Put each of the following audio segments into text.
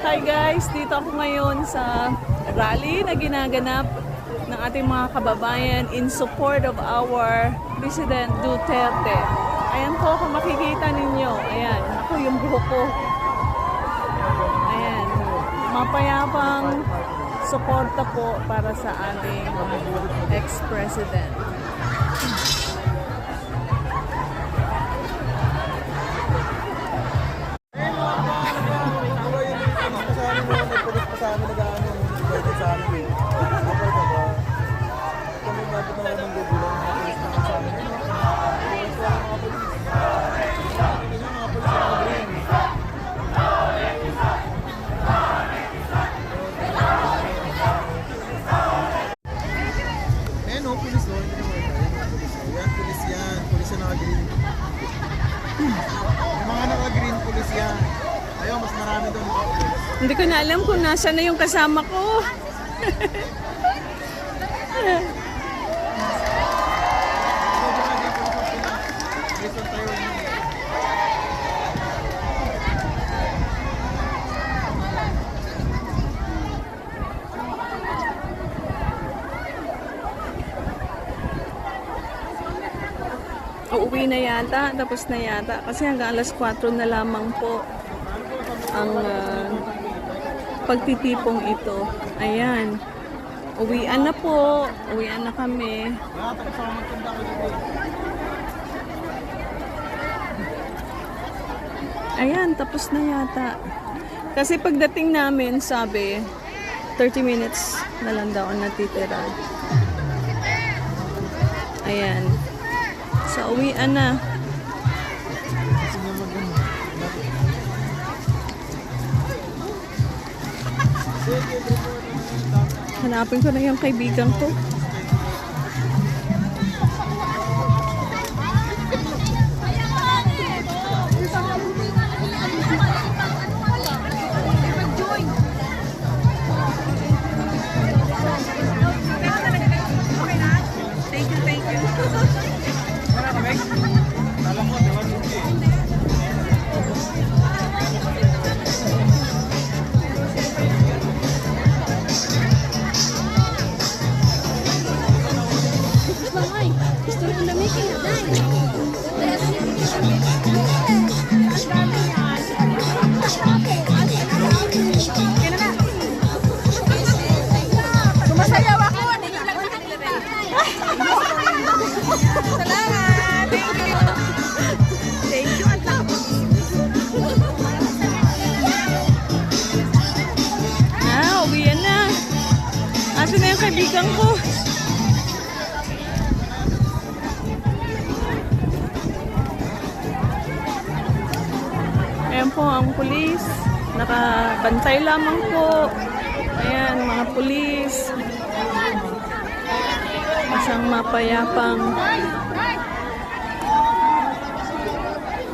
Hi guys, dito ako ngayon sa rally na ginaganap ng ating mga kababayan in support of our President Duterte. Ayan po kung makikita ninyo. Ayan, ako yung buhok ko. Ayan, mapayapang suporta po para sa ating ex-president. Naka-green. Yung mga naka-green, pulis yan. Ayaw, mas marami doon. Hindi ko na alam kung nasa na yung kasama ko. Listen tayo. Uuwi na yata, tapos na yata. Kasi hanggang alas 4 na lamang po ang ah, pagtitipong ito. Ayan. Uwian na po. Uwian na kami. Ayan, tapos na yata. Kasi pagdating namin, sabi, 30 minutes na lang daw ang natitira. Ayan. So, uwian na. Hanapin ko na yung kaibigan ko. Mamãe, estou andando a minha Dani. Na yung kaibigan ko? Ayan po ang pulis. Nakabantay lamang po. Ayan, mga pulis. Isang mapayapang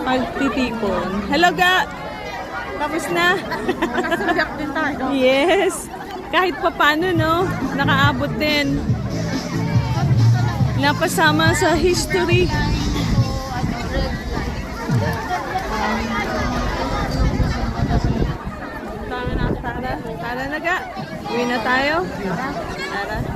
pagtitipon. Hello, ga! Tapos na. Nakasuyak din tayo. Yes. Kahit papano, no? Nakaabot din. Napasama sa history. Tara na, tara. Tara na ga. Uwi na tayo. Tara.